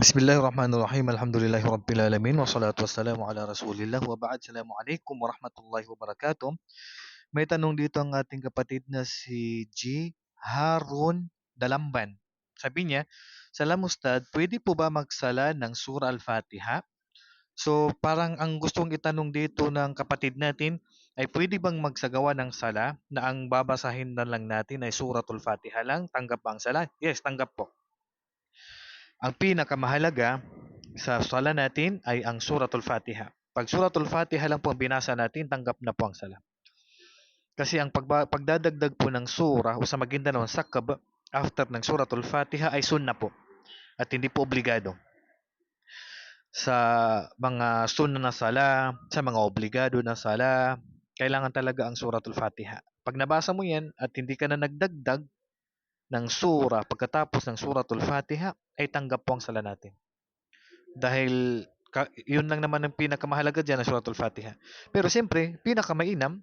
Bismillahirrahmanirrahim. Alhamdulillahi rabbil alamin wassalatu wassalamu ala Rasulillah wa ba'd. Assalamualaikum warahmatullahi wabarakatuh. May tanong dito ang ating kapatid na si G. Harun Dalamban. Sabi niya, Salam Ustad, pwede po ba magsala ng Surah Al-Fatiha? So, parang ang gustong itanong dito ng kapatid natin ay pwede bang magsagawa ng sala na ang babasahin na lang natin ay Suratul Fatiha lang? Tanggap ba ang sala? Yes, tanggap po. Ang pinakamahalaga sa sala natin ay ang Suratul Fatiha. Pag Suratul Fatiha lang po ang binasa natin, tanggap na po ang sala. Kasi ang pagba, pagdadagdag po ng surah o sa Maguindanao, sakab, after ng Suratul Fatiha ay sunna po. At hindi po obligado. Sa mga sunna na sala, sa mga obligado na sala, kailangan talaga ang Suratul Fatiha. Pag nabasa mo yan at hindi ka na nagdagdag ng sura pagkatapos ng Suratul Fatiha, ay tanggap po ang sala natin. Dahil yun lang naman ang pinakamahalaga dyan ng Suratul Fatiha. Pero siyempre, pinakamainam,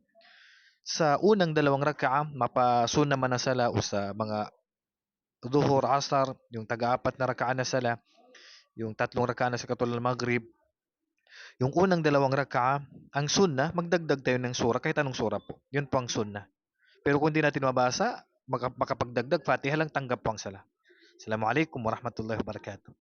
sa unang dalawang raka'a, mapasuna man na sala o sa mga duhur, asar, yung taga-apat na raka'a na sala, yung tatlong raka'a na sa katulad ng maghrib, yung unang dalawang raka'a, ang sunna, magdagdag tayo ng sura, kahit anong sura po. Yun po ang sunna. Pero kung di natin mabasa, makapagdagdag, fatiha lang, tanggap po ang sala. Assalamualaikum warahmatullahi wabarakatuh.